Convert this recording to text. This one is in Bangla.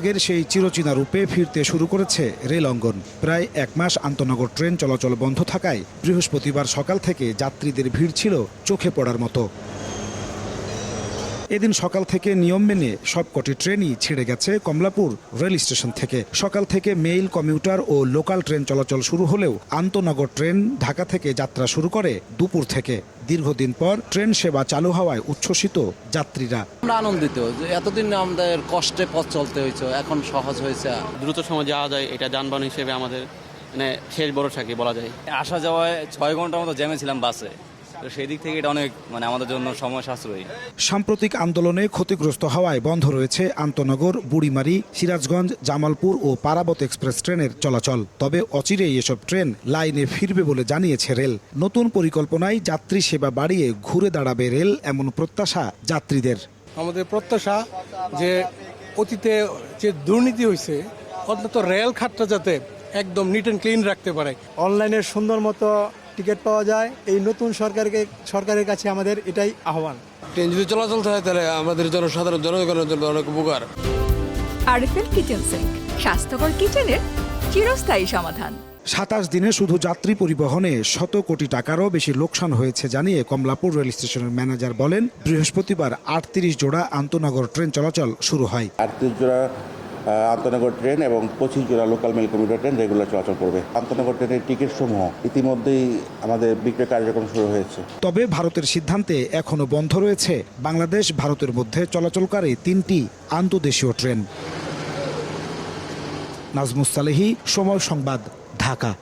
আগের সেই চিরচেনা রূপে ফিরতে শুরু করেছে রেল অঙ্গন। প্রায় এক মাস আন্তনগর ট্রেন চলাচল বন্ধ থাকায় বৃহস্পতিবার সকাল থেকে যাত্রীদের ভিড় ছিল চোখে পড়ার মতো। এদিন সকাল থেকে নিয়ম মেনে সবকটি ট্রেনই ছেড়ে গেছে কমলাপুর রেল স্টেশন থেকে। সকাল থেকে মেইল কমিউটার ও লোকাল ট্রেন চলাচল শুরু হলেও আন্তনগর ট্রেন ঢাকা থেকে যাত্রা শুরু করে দুপুর থেকে। দীর্ঘদিন পর ট্রেন সেবা চালু হওয়ায় উচ্ছ্বসিত যাত্রীরা। আমরা আনন্দিত যে এতদিন আমাদের কষ্টে পথ চলতে হয়েছে এখন সহজ হয়েছে দ্রুত সময় যাওয়া যায় এটা যানবাহন হিসেবে আমাদের মানে শেষ ভরসা কি বলা যায়? আসা যাওয়ায় ছয় ঘণ্টার মতো জ্যামে ছিলাম বাসে। তো সেই দিক থেকে এটা অনেক মানে আমাদের জন্য সময় সাশ্রয়ী। সাম্প্রতিক আন্দোলনে ক্ষতিগ্রস্ত হওয়ায় বন্ধ রয়েছে আন্তনগর বুড়িমারি সিরাজগঞ্জ জামালপুর ও পারাবত এক্সপ্রেস ট্রেনের চলাচল। তবে অচিরেই এসব ট্রেন লাইনে ফিরবে বলে জানিয়েছে রেল। নতুন পরিকল্পনায় যাত্রী সেবা বাড়িয়ে ঘুরে দাঁড়াবে রেল এমন প্রত্যাশা যাত্রীদের। আমাদের প্রত্যাশা যে অতীতে যে দুর্নীতি হয়েছে অন্তত রেল খাতটা যাতে একদম নিট অ্যান্ড ক্লিন রাখতে পারে। অনলাইনে সুন্দর মতো টিকিট পাওয়া যায়। এই নতুন সরকারকে সরকারের কাছে আমাদের এটাই আহ্বান। ট্রেন যদি চলাচল থাকে তাহলে আমাদের জনসাধারণ জনগণের জন্য অনেক উপকার। আরএফএল কিচেন সিঙ্ক স্বাস্থ্যকর কিচেনের চিরস্থায়ী সমাধান। সাতাশ দিনে শুধু যাত্রী পরিবহনে শত কোটি টাকারও বেশি লোকসান হয়েছে জানিয়ে কমলাপুর রেল স্টেশনের ম্যানেজার বলেন বৃহস্পতিবার আটত্রিশ জোড়া আন্তনগর ট্রেন চলাচল শুরু হয়। আটত্রিশ জোড়া আন্তনগর ট্রেন এবং পঁচিশ জোড়া local mail commuter train regular চলাচল করবে। আন্তনগর ট্রেনের টিকিট সমূহ ইতিমধ্যেই আমাদের বিক্রয় কার্যক্রম শুরু হয়েছে। তবে ভারতের সিদ্ধান্তে এখনও বন্ধ রয়েছে বাংলাদেশ, ভারতের মধ্যে চলাচলকারী তিনটি আন্তদেশীয় ট্রেন। নাজমুস সালেহি, সময় সংবাদ, ঢাকা।